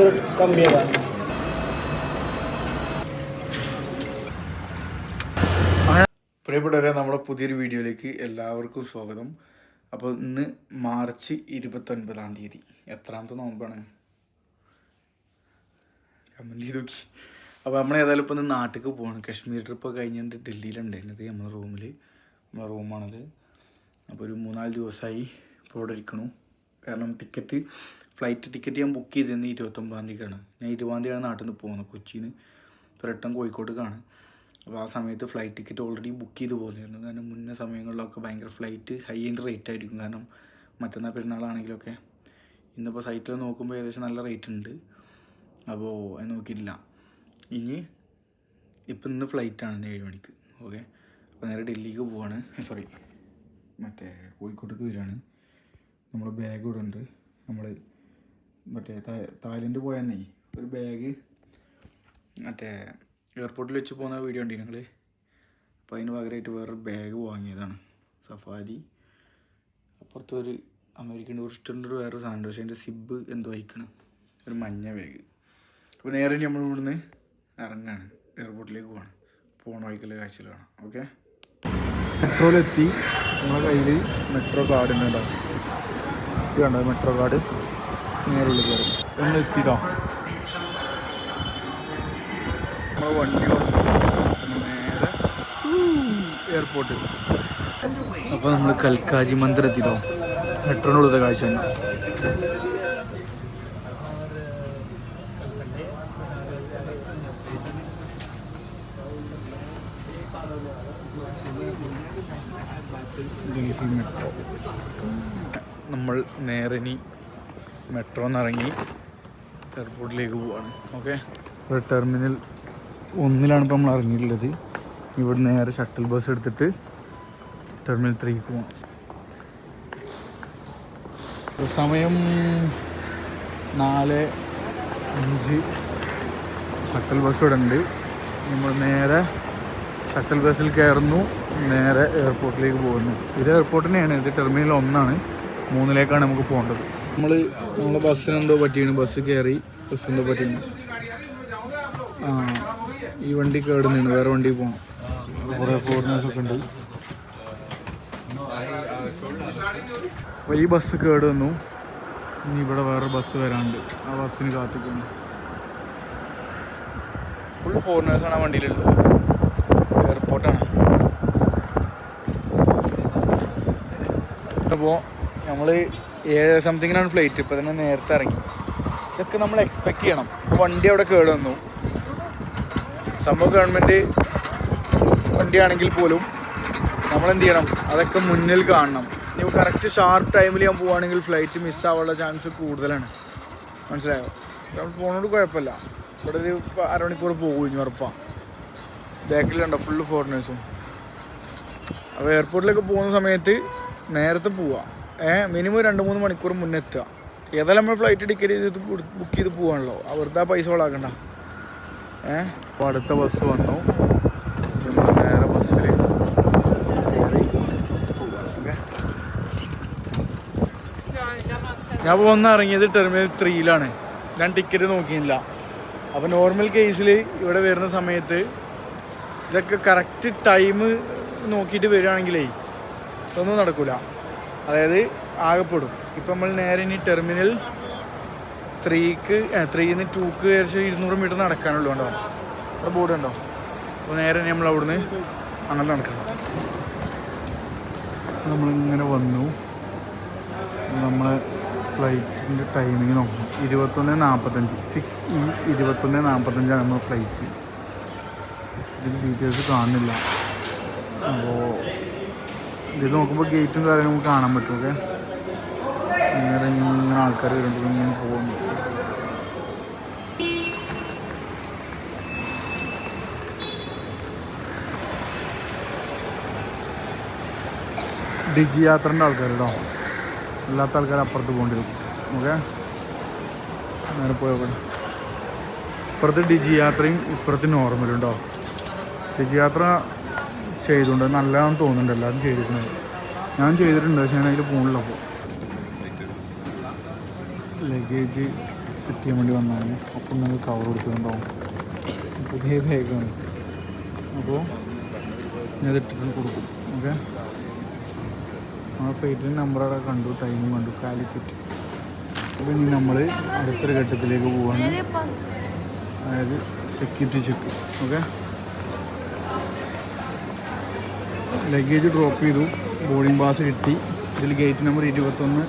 ഇതൊരു കമ്പി പ്രിയപ്പെട്ടവരെ നമ്മുടെ പുതിയൊരു വീഡിയോയിലേക്ക് എല്ലാവർക്കും സ്വാഗതം. അപ്പോൾ ഇന്ന് മാർച്ച് ഇരുപത്തൊൻപതാം തീയതി. എത്രാമത്തെ നോമ്പാണ് കമന്റ് ചെയ്ത് നോക്കി. അപ്പോൾ നമ്മൾ ഏതായാലും ഇപ്പോൾ ഇന്ന് നാട്ടിലേക്ക് പോകണം കാശ്മീർ ട്രിപ്പ് കഴിഞ്ഞിട്ട് ഡൽഹിയിലുണ്ടായിരുന്നത് നമ്മുടെ റൂമിൽ നമ്മുടെ റൂമാണത്. അപ്പോൾ ഒരു മൂന്നാൽ ദിവസമായി ഇപ്പോൾ ഇവിടെ ഇരിക്കണു. കാരണം ടിക്കറ്റ് ഫ്ലൈറ്റ് ടിക്കറ്റ് ഞാൻ ബുക്ക് ചെയ്തിരുന്നത് ഇരുപത്തൊമ്പതാം തീയതിക്കാണ്. ഞാൻ ഇരുപതാം തീയതിയാണ് നാട്ടിൽ നിന്ന് പോകുന്നത് കൊച്ചിയിൽ നിന്ന് റിട്ടേൺ കോഴിക്കോട്ടേക്കാണ് അപ്പോൾ ആ സമയത്ത് ഫ്ലൈറ്റ് ടിക്കറ്റ് ഓൾറെഡി ബുക്ക് ചെയ്ത് പോകുന്നിരുന്നു കാരണം മുന്നേ സമയങ്ങളിലൊക്കെ ഭയങ്കര ഫ്ലൈറ്റ് ഹൈ എൻഡ് റേറ്റ് ആയിരിക്കും. കാരണം മറ്റന്നാൾ പെരുന്നാളാണെങ്കിലൊക്കെ. ഇന്നിപ്പോൾ സൈറ്റിൽ നോക്കുമ്പോൾ ഏകദേശം നല്ല റേറ്റ് ഉണ്ട്. അപ്പോൾ അത് നോക്കിയിട്ടില്ല. ഇനി ഇപ്പം ഇന്ന് ഫ്ലൈറ്റാണ് ഏഴ് മണിക്ക്. ഓക്കെ അപ്പോൾ നേരെ ഡൽഹിക്ക് പോവാണ്. സോറി മറ്റേ കോഴിക്കോട്ടേക്ക് വരികയാണ്. നമ്മൾ ബാഗ് ഇവിടെ ഉണ്ട്. നമ്മൾ മറ്റേ തായ്ലൻഡ് പോയെന്നേ ഒരു ബാഗ് മറ്റേ എയർപോർട്ടിൽ വെച്ച് പോകുന്ന വീഡിയോ ഉണ്ട് ഞങ്ങൾ അപ്പോൾ അതിന് പകരമായിട്ട് വേറൊരു ബാഗ് വാങ്ങിയതാണ് സഫാരി. അപ്പുറത്ത് ഒരു അമേരിക്കൻ ടൂറിസ്റ്റിന്റെ ഒരു വേറൊരു സാധനം പക്ഷേ അതിന്റെ സിബ് എന്തോ അയക്കണം ഒരു മഞ്ഞ ബാഗ് അപ്പോൾ നേരെ നമ്മൾ ഇവിടുന്ന് ഇറങ്ങാണ് എയർപോർട്ടിലേക്ക് പോകണം പോണ വഴിക്കുള്ള കാഴ്ചയിൽ കാണാം ഓക്കെ മെട്രോയിലെത്തി നമ്മളെ കയ്യിൽ മെട്രോ കാർഡ് ഉണ്ടാവും മെട്രോ കാർഡ് നേരെ ഉള്ളിൽ കയറി. ഒന്ന് എത്തിട്ടോ? നമ്മൾ വണ്ടി നേരെ എയർപോർട്ട് അപ്പോൾ നമ്മൾ കൽക്കാജി മന്ദിർ എത്തിട്ടോ? മെട്രോനുള്ളത് കാഴ്ച തന്നെ. നമ്മൾ നേരെ ഇനി മെട്രോ ഇറങ്ങി എയർപോർട്ടിലേക്ക് പോവാണ്. ഓക്കെ ഇവിടെ ടെർമിനൽ ഒന്നിലാണ് ഇപ്പോൾ നമ്മൾ ഇറങ്ങിയിട്ടുള്ളത്. ഇവിടെ നേരെ ഷട്ടിൽ ബസ് എടുത്തിട്ട് ടെർമിനൽ ത്രീക്ക് പോവാം. സമയം നാല് അഞ്ച്. ഷട്ടിൽ ബസ് ഇവിടെ ഉണ്ട്. നമ്മൾ നേരെ ഷട്ടിൽ ബസ്സിൽ കയറുന്നു. നേരെ എയർപോർട്ടിലേക്ക് പോകുന്നു. ഇത് എയർപോർട്ട് തന്നെയാണ്. ഇത് ടെർമിനൽ ഒന്നാണ്. മൂന്നിലേക്കാണ് നമുക്ക് പോകേണ്ടത്. നമ്മൾ നമ്മളെ ബസ്സിനെന്തോ പറ്റിയാണ് ബസ് കയറി ബസ് എന്തോ പറ്റിയാണ് ആ ഈ വണ്ടി കേടുന്നുണ്ട് വേറെ വണ്ടി പോകണം കുറേ ഫോറിനേഴ്സൊക്കെ ഉണ്ട്. അപ്പോൾ ഈ ബസ് കേട് വന്നു. ഇനി ഇവിടെ വേറെ ബസ് വരാണ്ട് ആ ബസ്സിന് കാത്തിക്കുന്നു ഫുൾ ഫോറിനേഴ്സാണ് ആ വണ്ടിയിലുള്ളത്. എയർപോർട്ടാണ് അപ്പോൾ നമ്മൾ ഏഴ് സംതിങ്ങിനാണ് ഫ്ലൈറ്റ് ഇപ്പോൾ തന്നെ നേരത്തെ ഇറങ്ങി. ഇതൊക്കെ നമ്മൾ എക്സ്പെക്ട് ചെയ്യണം. വണ്ടി അവിടെ കേട് വന്നു. സംഭവം ഗവൺമെന്റ് വണ്ടിയാണെങ്കിൽ പോലും നമ്മൾ എന്ത് ചെയ്യണം? അതൊക്കെ മുന്നിൽ കാണണം. ഇനി കറക്റ്റ് ഷാർപ്പ് ടൈമിൽ ഞാൻ പോവുകയാണെങ്കിൽ ഫ്ലൈറ്റ് മിസ്സാവാനുള്ള ചാൻസ് കൂടുതലാണ്. മനസ്സിലായോ? നമ്മൾ പോണോട് കുഴപ്പമില്ല. ഇവിടെ ഒരു ഇപ്പൊ അരമണിക്കൂർ പോകും ഇനി ഉറപ്പാണ് ബാക്കിലുണ്ടോ ഫുള്ള് ഫോറിനേഴ്സും അപ്പോൾ എയർപോർട്ടിലേക്ക് പോകുന്ന സമയത്ത് നേരത്തെ പോവാം. മിനിമം രണ്ട് മൂന്ന് മണിക്കൂർ മുന്നേ എത്തുക ഏതായാലും നമ്മൾ ഫ്ലൈറ്റ് ടിക്കറ്റ് ചെയ്ത് ബുക്ക് ചെയ്ത് പോവാണല്ലോ. വെറുതെ പൈസ വളാക്കണ്ട ഏഹ് അപ്പോൾ അടുത്ത ബസ് വന്നു. നേരെ ബസ്സിൽ ഞാൻ ഇപ്പോൾ വന്ന് ഇറങ്ങിയത് ടെർമിനൽ ത്രീയിലാണ് ഞാൻ ടിക്കറ്റ് നോക്കിയില്ല. അപ്പോൾ നോർമൽ കേസിൽ ഇവിടെ വരുന്ന സമയത്ത് ഇതൊക്കെ കറക്റ്റ് ടൈം നോക്കിയിട്ട് വരികയാണെങ്കിലേ ഒന്നും നടക്കില്ല അതായത് ആകെപ്പെടും. ഇപ്പം നമ്മൾ നേരെ ഇനി ടെർമിനൽ ത്രീക്ക് ത്രീന്ന് ടൂക്ക് ഏകദേശം ഇരുന്നൂറ് മീറ്റർ നടക്കാനുള്ളൂ കണ്ടോ? അവിടെ ബോർഡ് ഉണ്ടോ അപ്പോൾ നേരെ നമ്മൾ അവിടുന്ന് അങ്ങനെ നടക്കണം. നമ്മളിങ്ങനെ വന്നു. നമ്മളെ ഫ്ലൈറ്റിന്റെ ടൈമിങ് നോക്കണം. ഇരുപത്തൊന്ന് നാൽപ്പത്തഞ്ച് സിക്സ് ഇ ഇരുപത്തൊന്ന് നാൽപ്പത്തഞ്ചാണ് നമ്മൾ ഫ്ലൈറ്റ് ഇതിൽ ഡീറ്റെയിൽസ് കാണുന്നില്ല. അപ്പോൾ ഇത് നോക്കുമ്പോൾ ഗേറ്റും കാര്യങ്ങളും നമുക്ക് കാണാൻ പറ്റും ഓക്കെ ഇങ്ങനെ ഇങ്ങനെ ആൾക്കാർ വരുമ്പോൾ ഇങ്ങനെ പോകുന്നു ഡിജി യാത്രന്റെ ആൾക്കാർ കേട്ടോ അല്ലാത്ത ആൾക്കാർ അപ്പുറത്ത് പോകേണ്ടി വരും ഓക്കെ അങ്ങനെ പോയോട്ടെ ഇപ്പുറത്ത് ഡിജി യാത്രയും ഇപ്പുറത്ത് നോർമലും ഉണ്ടോ ഡിജി യാത്ര ചെയ്തുകൊണ്ട് നല്ലതാണെന്ന് തോന്നുന്നുണ്ട് എല്ലാവരും ചെയ്തിട്ടുണ്ട് ഞാൻ ചെയ്തിട്ടുണ്ട് പക്ഷേ ഞാൻ അതിൽ പോകണില്ല അപ്പോൾ ലഗേജ് സെറ്റ് ചെയ്യാൻ വേണ്ടി വന്നാണ് അപ്പം നിങ്ങൾ കവർ കൊടുത്തിട്ടുണ്ടാവും. പുതിയ ബാഗാണ് അപ്പോൾ ഞാൻ ഇട്ടിട്ട് കൊടുക്കും. ഓക്കെ ആ ഫ്ലൈറ്റിന്റെ നമ്പർ അവിടെ കണ്ടു ടൈമും കണ്ടു കാലിക്കറ്റ്. അപ്പോൾ ഇനി നമ്മൾ അടുത്തൊരു ഘട്ടത്തിലേക്ക് പോവാണ്. അതായത് security check okay luggage drop ചെയ്തു. ബോർഡിംഗ് പാസ് കിട്ടി. ഇതിൽ ഗേറ്റ് നമ്പർ ഇരുപത്തൊന്ന്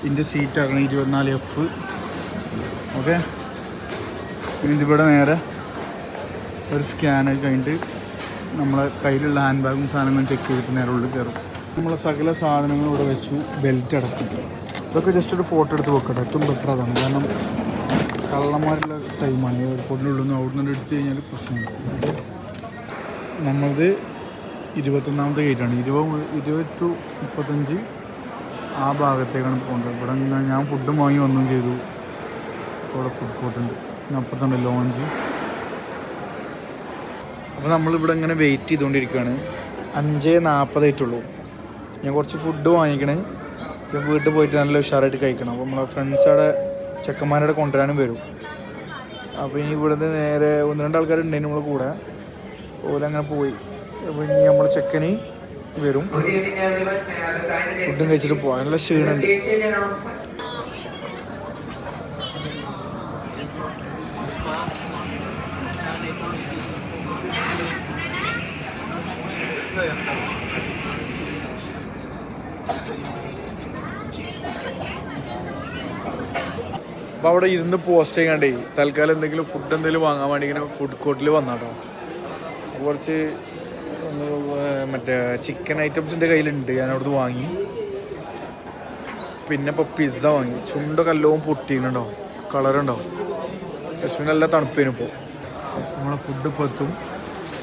ഇതിന്റെ സീറ്റാണ് ഇരുപത്തിനാല് എഫ് ഓക്കെ ഇതിവിടെ നേരെ ഒരു സ്കാനർ കഴിഞ്ഞിട്ട് നമ്മളെ കയ്യിലുള്ള ഹാൻഡ് ബാഗും സാധനങ്ങളും ചെക്ക് ചെയ്തിട്ട് നേരെ ഉള്ളിൽ കയറും. നമ്മളെ സകല സാധനങ്ങളും ഇവിടെ വെച്ചു ബെൽറ്റ് അടക്കും. ഇതൊക്കെ ജസ്റ്റ് ഒരു ഫോട്ടോ എടുത്ത് വെക്കട്ടെ. ഏറ്റവും ബെറ്റർ അതാണ്. കാരണം കള്ളന്മാരുള്ള ടൈമാണ് എയർപോർട്ടിന്റെ ഉള്ളിൽ നിന്ന് അവിടെ നിന്ന് എടുത്തു കഴിഞ്ഞാൽ പ്രശ്നമില്ല. നമ്മളത് ഇരുപത്തൊന്നാമത്തെ ഗേറ്റാണ് ഇരുപത് ഇരുപത് ടു മുപ്പത്തഞ്ച് ആ ഭാഗത്തേക്കാണ് പോകേണ്ടത്. ഇവിടെ ഞാൻ ഫുഡും വാങ്ങി ഒന്നും ചെയ്തു. ഇവിടെ ഫുഡ് കോർട്ട് ഉണ്ട്. പിന്നെ അപ്പുറത്തുണ്ട് ലോഞ്ച് അപ്പോൾ നമ്മളിവിടെ ഇങ്ങനെ വെയിറ്റ് ചെയ്തുകൊണ്ടിരിക്കുകയാണ്. അഞ്ച് നാൽപ്പതായിട്ടുള്ളൂ ഞാൻ കുറച്ച് ഫുഡ് വാങ്ങിക്കണേ. ഞാൻ വീട്ടിൽ പോയിട്ട് നല്ല ഉഷാറായിട്ട് കഴിക്കണം. അപ്പോൾ നമ്മളെ ഫ്രണ്ട്സ് അവിടെ ചെക്കന്മാരുടെ കൊണ്ടുവരാനും വരും. അപ്പോൾ ഇനി ഇവിടുന്ന് നേരെ ഒന്ന് രണ്ട് ആൾക്കാരുണ്ടായിരുന്നു നമ്മളെ കൂടെ. ഓരങ്ങനെ പോയി. അപ്പോൾ ഇനി നമ്മൾ ചെക്കന് വരും. ഫുഡും കഴിച്ചിട്ട് പോവാം. നല്ല ക്ഷീണുണ്ട്. അപ്പോൾ അവിടെ ഇരുന്ന് പോസ്റ്റ് ചെയ്യാണ്ടേ തൽക്കാലം എന്തെങ്കിലും ഫുഡ് എന്തെങ്കിലും വാങ്ങാൻ വേണ്ടി ഇങ്ങനെ ഫുഡ് കോർട്ടിൽ വന്നാട്ടോ. കുറച്ച് മറ്റേ ചിക്കൻ ഐറ്റംസ് എന്റെ കയ്യിലുണ്ട്. ഞാൻ അവിടുന്ന് വാങ്ങി. പിന്നെ ഇപ്പോൾ പിസ്സ വാങ്ങി. ചുണ്ട കല്ലവും പൊട്ടിയിട്ടുണ്ടോ? കളറുണ്ടോ കശ്മീർ നല്ല തണുപ്പേനും ഇപ്പോൾ നമ്മളെ ഫുഡ് ഇപ്പോൾ എത്തും.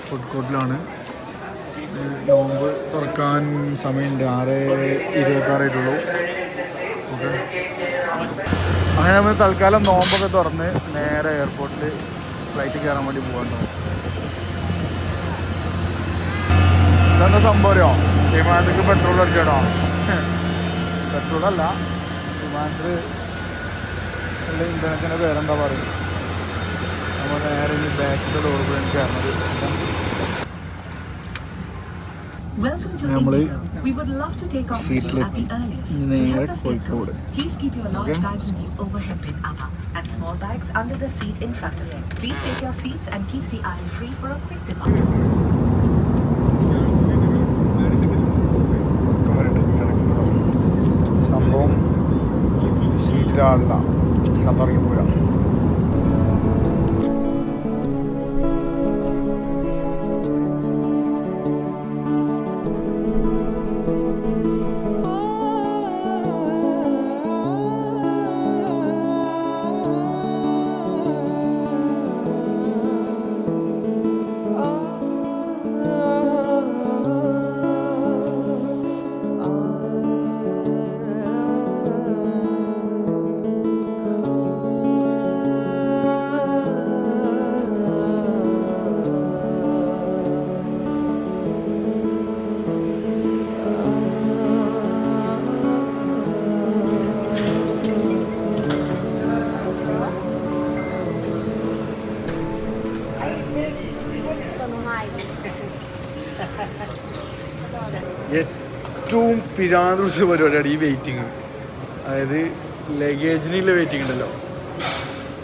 ഫുഡ് കോർട്ടിലാണ് നോമ്പ് തുറക്കാൻ സമയമുണ്ട്. ആറ് ഇരുപത്താറായിട്ടുള്ളൂ ഓക്കെ. അങ്ങനെ നമ്മൾ തൽക്കാലം നോമ്പൊക്കെ തുറന്ന് നേരെ എയർപോർട്ടിൽ ഫ്ലൈറ്റ് കയറാൻ വേണ്ടി പോകാനുണ്ടാവും ഇതെന്താ സംഭവം അറിയോ? വിമാനത്തിൽ പെട്രോൾ അടിച്ചോ പെട്രോൾ അല്ല. വിമാനത്തിൽ ഉള്ള ഇന്ധനത്തിന്റെ പേരെന്താ പറയുന്നത് നമ്മൾ നേരെ ഇനി ബാക്കിന്റെ ഡോർ പോയി കയറുന്നത് Welcome to നേരെ കോഴിക്കോട്. We സീറ്റിലാളില്ല കിടന്നിറങ്ങി പോരാ ഏറ്റവും പിരാന്ത് പിടിച്ച പരിപാടിയാണ് ഈ വെയിറ്റിങ് അതായത് ലഗേജിനുള്ള വെയിറ്റിംഗ് ഉണ്ടല്ലോ.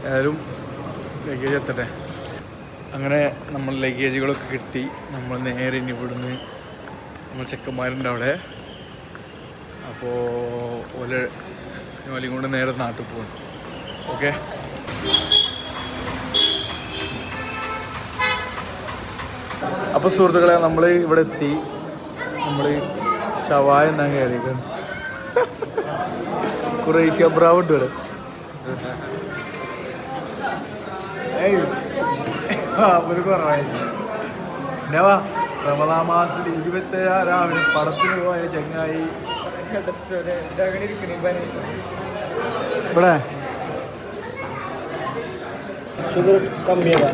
ഏതായാലും ലഗേജ് എത്തട്ടെ. അങ്ങനെ നമ്മൾ ലഗേജുകളൊക്കെ കിട്ടി. നമ്മൾ നേരെ ഇനി ഇവിടുന്ന് നമ്മൾ ചെക്കന്മാരുണ്ട് അവിടെ. അപ്പോൾ ഓല ഓലയും കൊണ്ട് നേരെ നാട്ടിൽ പോകണം ഓക്കെ അപ്പോൾ സുഹൃത്തുക്കളെ നമ്മൾ ഇവിടെ എത്തി. നമ്മൾ ഷവായ എന്നാ കയറിയത് കുറേശ്യ ബ്രാവ് ഉണ്ട് ഇവിടെ ഒരു കുറവായി. എന്നവാ റമദാ മാസത്തിൽ ഇരുപത്തേഴാം രാവിലെ പടത്തിന് പോയ ചങ്ങായി. ഇവിടെ. ഷുഗർ കമ്മിയതാ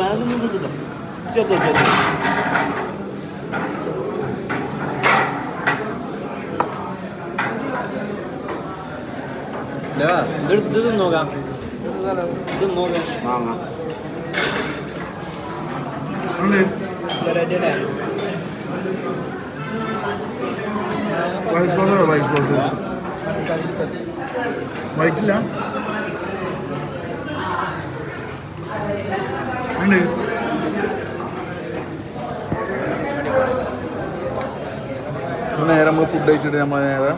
Hemen bunu buldum. Çok özür Leva, dur dur nogam. Dur nogam. Mama. Anne. Dere dere. White sauce or white sauce? White la. നേരെ നമ്മൾ ഫുഡ് കഴിച്ചിട്ട് നമ്മൾ നേരെ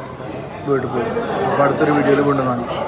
വീട്ടിൽ പോകും അപ്പോൾ അടുത്തൊരു വീഡിയോയിൽ കൊണ്ടുവന്നാണ്